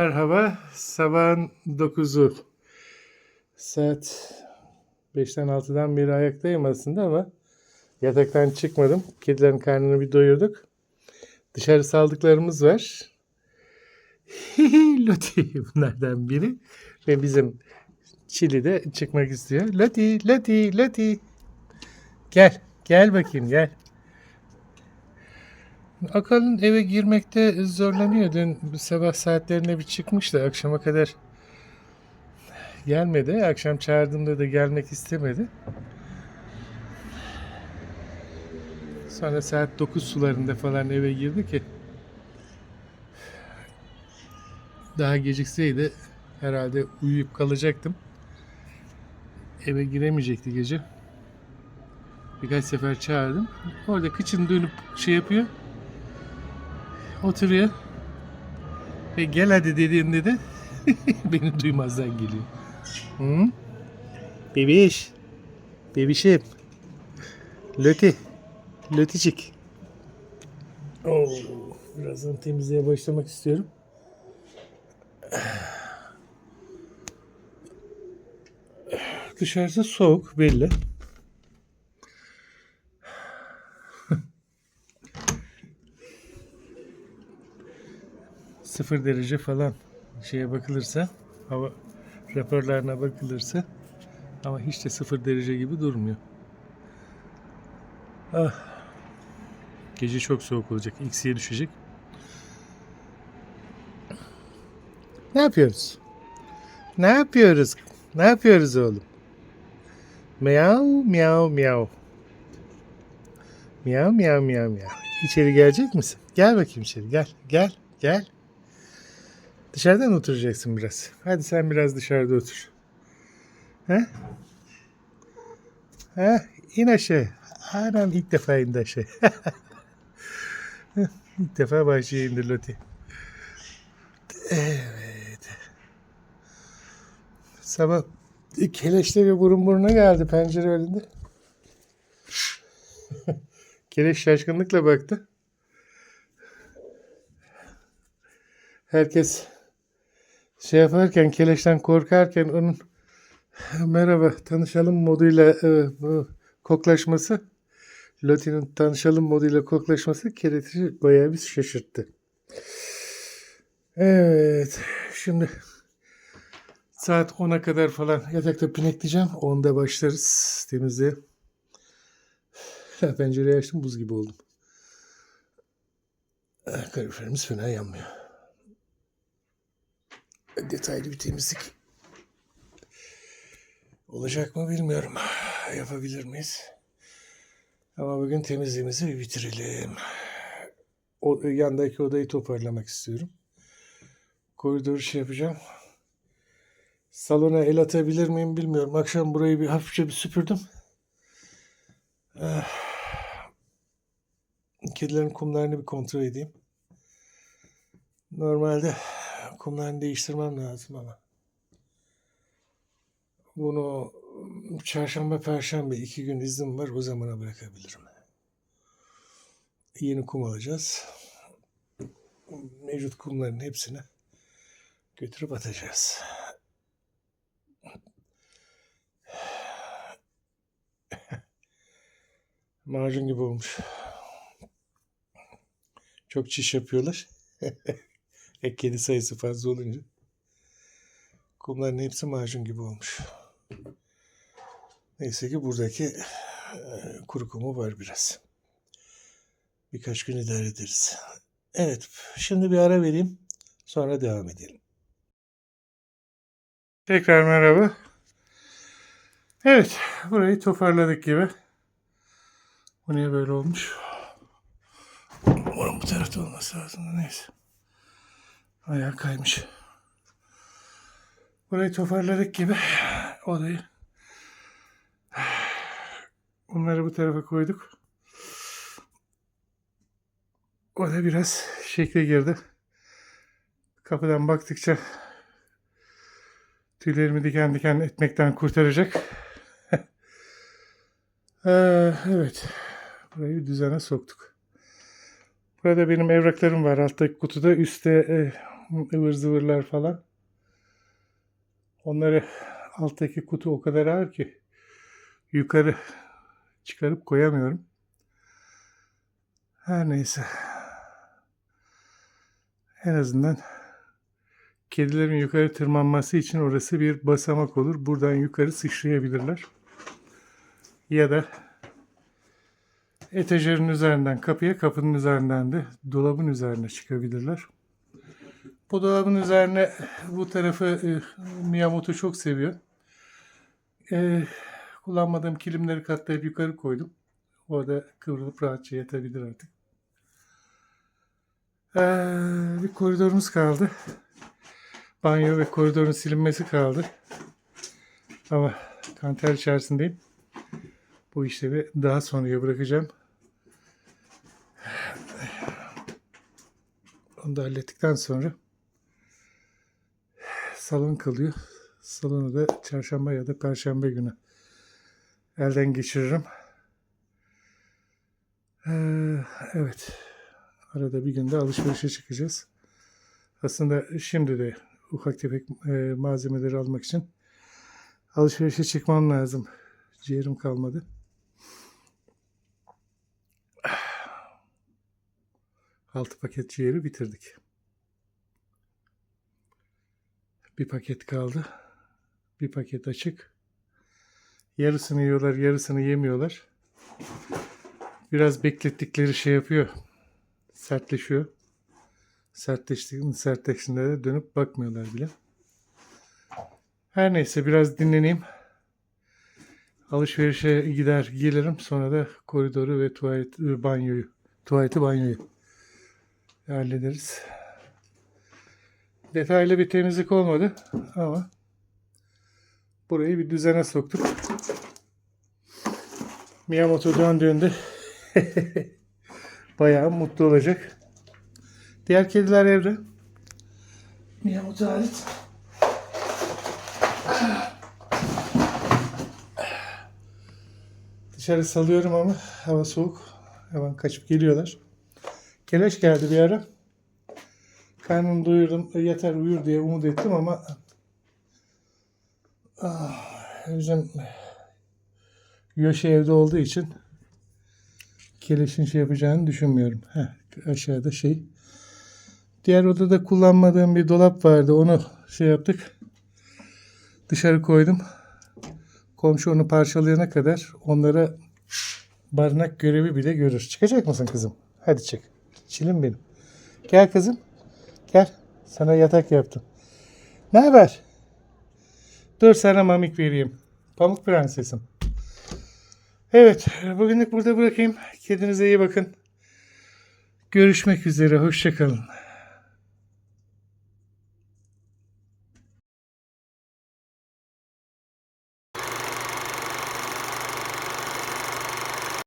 Merhaba, sabahın 9'u. Saat 5'ten 6'dan beri ayaktayım aslında ama yataktan çıkmadım. Kedilerin karnını bir doyurduk. Dışarı saldıklarımız var. Loti bunlardan biri. Ve bizim Çili de çıkmak istiyor. Loti, Loti, Loti. Gel, gel bakayım gel. Akalın eve girmekte zorlanıyor. Dün sabah saatlerinde bir çıkmıştı. Akşama kadar gelmedi. Akşam çağırdığımda da gelmek istemedi. Sonra saat 9 sularında falan eve girdi ki daha gecikseydi herhalde uyuyup kalacaktım. Eve giremeyecekti gece. Birkaç sefer çağırdım. Orada kıçını dönüp şey yapıyor. Oturuyor. Ve gel hadi dediğimde de beni duymazdan geliyor. Hı? Bebiş. Bebişim. Löti. Löticik. Oo, birazdan temizliğe başlamak istiyorum. Dışarısı soğuk belli. Sıfır derece falan şeye bakılırsa hava raporlarına bakılırsa ama hiç de sıfır derece gibi durmuyor. Ah. Gece çok soğuk olacak. Eksiye düşecek. Ne yapıyoruz? Ne yapıyoruz? Ne yapıyoruz oğlum? Miyav miyav miyav. Miyav miyav miyav miyav. İçeri gelecek misin? Gel bakayım içeri. Gel. Gel. Gel. Dışarıdan oturacaksın biraz. Hadi sen biraz dışarıda otur. He? He? İn aşağı. Anam ilk defa indi aşağı. ilk defa bahçeye indi Loti. Evet. Sabah keleşle bir burun buruna geldi pencere önünde. Keleş şaşkınlıkla baktı. Herkes şey yaparken keleşten korkarken onun merhaba tanışalım moduyla e, bu koklaşması Loti'nin tanışalım moduyla koklaşması Kelet'i bayağı bir şaşırttı. Evet şimdi saat 10'a kadar falan yatakta pinekleyeceğim. 10'da başlarız temizliğe. Pencereyi açtım buz gibi oldum. Kaloriferimiz fena yanmıyor detaylı bir temizlik olacak mı bilmiyorum. Yapabilir miyiz? Ama bugün temizliğimizi bir bitirelim. O, yandaki odayı toparlamak istiyorum. Koridoru şey yapacağım. Salona el atabilir miyim bilmiyorum. Akşam burayı bir hafifçe bir süpürdüm. Ah. Kedilerin kumlarını bir kontrol edeyim. Normalde kumlarını değiştirmem lazım ama. Bunu çarşamba, perşembe iki gün iznim var. O zamana bırakabilirim. Yeni kum alacağız. Mevcut kumların hepsini götürüp atacağız. Macun gibi olmuş. Çok çiş yapıyorlar. Ek kedi sayısı fazla olunca kumların hepsi macun gibi olmuş. Neyse ki buradaki e, kuru kumu var biraz. Birkaç gün idare ederiz. Evet, şimdi bir ara vereyim. Sonra devam edelim. Tekrar merhaba. Evet, burayı toparladık gibi. Bu niye böyle olmuş? Onun bu tarafta olması lazım neyse. Ayağı kaymış. Burayı toparladık gibi odayı. Bunları bu tarafa koyduk. O da biraz şekle girdi. Kapıdan baktıkça tüylerimi diken diken etmekten kurtaracak. Ee, evet. Burayı düzene soktuk. Burada benim evraklarım var. Alttaki kutuda üstte e, ıvır zıvırlar falan. Onları alttaki kutu o kadar ağır ki yukarı çıkarıp koyamıyorum. Her neyse. En azından kedilerin yukarı tırmanması için orası bir basamak olur. Buradan yukarı sıçrayabilirler. Ya da etajerin üzerinden kapıya, kapının üzerinden de dolabın üzerine çıkabilirler. Bu dolabın üzerine bu tarafı e, Miyamoto çok seviyor. E, kullanmadığım kilimleri katlayıp yukarı koydum. Orada kıvrılıp rahatça yatabilir artık. Ee, bir koridorumuz kaldı. Banyo ve koridorun silinmesi kaldı. Ama kanter içerisindeyim. Bu işleri daha sonraya bırakacağım. Onu da hallettikten sonra salon kalıyor. Salonu da çarşamba ya da perşembe günü elden geçiririm. Ee, evet. Arada bir günde alışverişe çıkacağız. Aslında şimdi de ufak tefek e, malzemeleri almak için alışverişe çıkmam lazım. Ciğerim kalmadı. Altı paket ciğeri bitirdik. Bir paket kaldı. Bir paket açık. Yarısını yiyorlar, yarısını yemiyorlar. Biraz beklettikleri şey yapıyor. Sertleşiyor. Sertleştiğinde, sertleştiğinde de dönüp bakmıyorlar bile. Her neyse biraz dinleneyim. Alışverişe gider gelirim. Sonra da koridoru ve tuvalet, e, banyoyu, tuvaleti banyoyu hallederiz. Detaylı bir temizlik olmadı ama burayı bir düzene soktuk. Miyamoto döndüğünde bayağı mutlu olacak. Diğer kediler evde. Miyamoto hariç. Dışarı salıyorum ama hava soğuk. Hemen kaçıp geliyorlar. Keleş geldi bir ara. Karnını doyurdum. e, Yeter uyur diye umut ettim ama ah, bizim Yoshi evde olduğu için Keleş'in şey yapacağını düşünmüyorum. Heh, aşağıda şey. Diğer odada kullanmadığım bir dolap vardı. Onu şey yaptık. Dışarı koydum. Komşu onu parçalayana kadar onlara barınak görevi bile görür. Çıkacak mısın kızım? Hadi çık. Çilim benim. Gel kızım. Gel. Sana yatak yaptım. Ne haber? Dur sana mamik vereyim. Pamuk prensesim. Evet. Bugünlük burada bırakayım. Kendinize iyi bakın. Görüşmek üzere. Hoşçakalın.